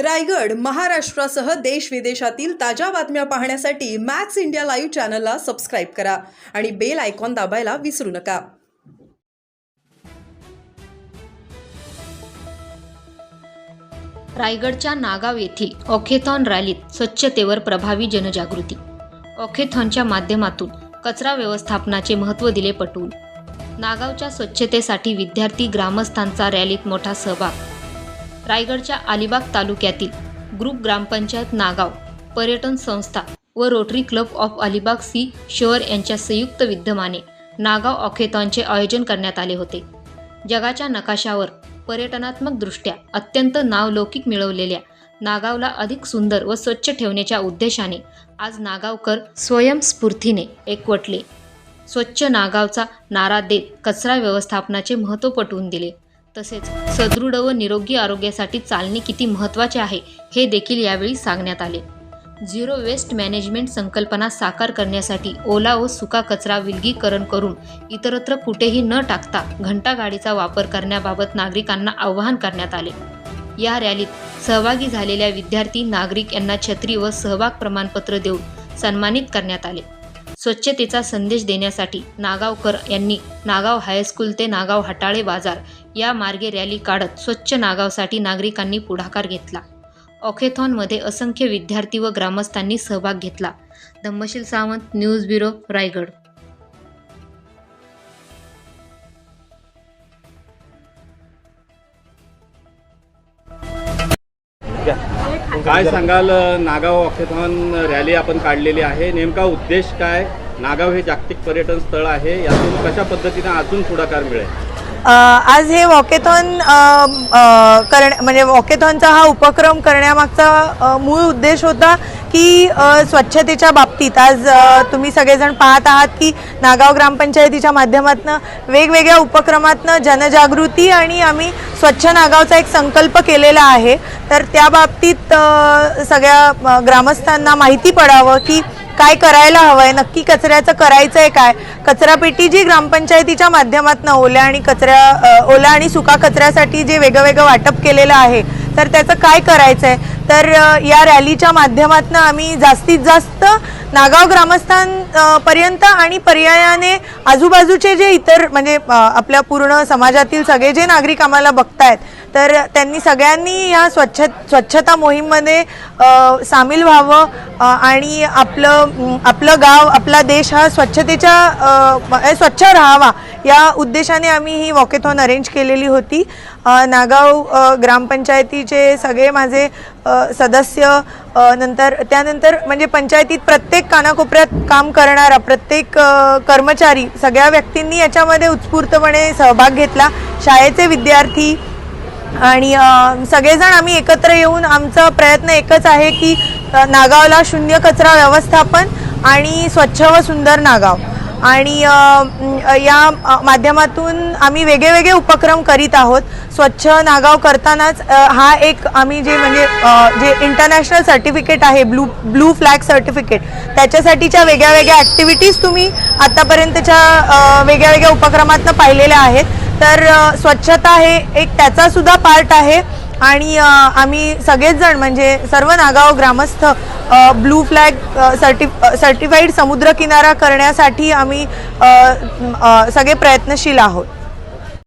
रायगड महाराष्ट्रासह देश विदेशातील ताज्या बातम्या पाहण्यासाठी मॅक्स इंडिया लाईव्ह चॅनलला सबस्क्राईब करा आणि बेल आयकॉन दाबायला विसरू नका. रायगडच्या नागाव येथील ऑखेथॉन रॅलीत स्वच्छतेवर प्रभावी जनजागृती. ऑखेथॉनच्या माध्यमातून कचरा व्यवस्थापनाचे महत्त्व दिले पटवून. नागावच्या स्वच्छतेसाठी विद्यार्थी ग्रामस्थांचा रॅलीत मोठा सहभाग. रायगडच्या अलिबाग तालुक्यातील ग्रुप ग्रामपंचायत नागाव पर्यटन संस्था व rotary club of Alibag C. शहर यांच्या संयुक्त विद्यमाने नागाव ऑखेथॉनचे आयोजन करण्यात आले होते. जगाच्या नकाशावर पर्यटनात्मकदृष्ट्या अत्यंत नावलौकिक मिळवलेल्या नागावला अधिक सुंदर व स्वच्छ ठेवण्याच्या उद्देशाने आज नागावकर स्वयंस्फूर्तीने एकवटले. स्वच्छ नागावचा नारा देत कचरा व्यवस्थापनाचे महत्त्व पटवून दिले. तसेच सदृढ व निरोगी आरोग्यासाठी चालणे किती महत्त्वाचे आहे हे देखील यावेळी सांगण्यात आले. झिरो वेस्ट मॅनेजमेंट संकल्पना साकार करण्यासाठी ओला व सुका कचरा विलगीकरण करून इतरत्र कुठेही न टाकता घंटागाडीचा वापर करण्याबाबत नागरिकांना आवाहन करण्यात आले. या रॅलीत सहभागी झालेल्या विद्यार्थी नागरिक यांना छत्री व सहभाग प्रमाणपत्र देऊन सन्मानित करण्यात आले. स्वच्छतेचा संदेश देण्यासाठी नागावकर यांनी नागाव हायस्कूल ते नागाव हटाळे बाजार या मार्गे रॅली काढत स्वच्छ नागावसाठी नागरिकांनी पुढाकार घेतला. ऑखेथॉनमध्ये असंख्य विद्यार्थी व ग्रामस्थांनी सहभाग घेतला. Dhammasheel Sawant news bureau Raigad. काय सांगाल नागाव ऑकेथॉन रॅली आपण काढलेली आहे. नेमका उद्देश काय? नागाव हे जागतिक पर्यटन स्थळ आहे. यातून कशा पद्धतीने अजून पुढाकार मिळेल? आज हे वॉकेथॉन करण्या करण म्हणजे वॉकेथॉनचा हा उपक्रम करण्यामागचा मूळ उद्देश होता की स्वच्छतेच्या बाबतीत. आज तुम्ही सगळेजण पाहत आहात की नागाव ग्रामपंचायतीच्या माध्यमातून वेगवेगळ्या उपक्रमातनं जनजागृती आणि आम्ही स्वच्छ नागावचा एक संकल्प केलेला आहे. तर त्या बाबतीत सगळ्या ग्रामस्थांना माहिती पडावं की काय करायला हवंय? नक्की कचऱ्याचं करायचंय काय? कचरापेटी जी ग्रामपंचायतीच्या माध्यमातून ओल्या आणि कचऱ्या ओल्या ओला आणि सुका कचऱ्यासाठी जे वेगवेगळं वाटप केलेलं आहे तर त्याचं काय करायचं आहे तर या रॅलीच्या माध्यमातून आम्ही जास्तीत जास्त नागाव ग्रामस्थां पर्यंत आणि पर्यायाने आजूबाजूचे जे इतर म्हणजे आपल्या पूर्ण समाजातील सगळे जे नागरिक आम्हाला बघतायत तर त्यांनी सगळ्यांनी या स्वच्छ स्वच्छता मोहीममध्ये सामील व्हावं आणि आपलं आपलं गाव आपला देश हा स्वच्छतेच्या स्वच्छ राहावा या उद्देशाने आम्ही ही वॉकेथॉन अरेंज केलेली होती. नागाव ग्रामपंचायतीचे सगळे माझे सदस्य नंतर त्यानंतर म्हणजे पंचायतीत प्रत्येक कानाकोपऱ्यात काम करणारा प्रत्येक कर्मचारी सगळ्या व्यक्तींनी याच्यामध्ये उत्स्फूर्तपणे सहभाग घेतला. शाळेचे विद्यार्थी आणि सगळेजण आम्ही एकत्र येऊन आमचा प्रयत्न एकच आहे की नागावला शून्य कचरा व्यवस्थापन आणि स्वच्छ व सुंदर नागाव. आणि या माध्यमातून आम्ही वेगळे वेगळे उपक्रम करीत आहोत. स्वच्छ नागाव करतानाच हा एक आम्ही जे म्हणजे जे इंटरनॅशनल सर्टिफिकेट आहे ब्लू ब्लू फ्लॅग सर्टिफिकेट त्याच्यासाठीच्या वेगळ्या वेगळ्या ॲक्टिव्हिटीज तुम्ही आत्तापर्यंतच्या वेगळ्या वेगळ्या उपक्रमातनं पाहिलेल्या आहेत. तर स्वच्छता हे एक त्याचासुद्धा पार्ट आहे. आणि आम्ही सगळेच जण म्हणजे सर्व नागाव ग्रामस्थ ब्लू फ्लॅग सर्टि सर्टिफाईड समुद्रकिनारा करण्यासाठी आम्ही सगळे प्रयत्नशील आहोत.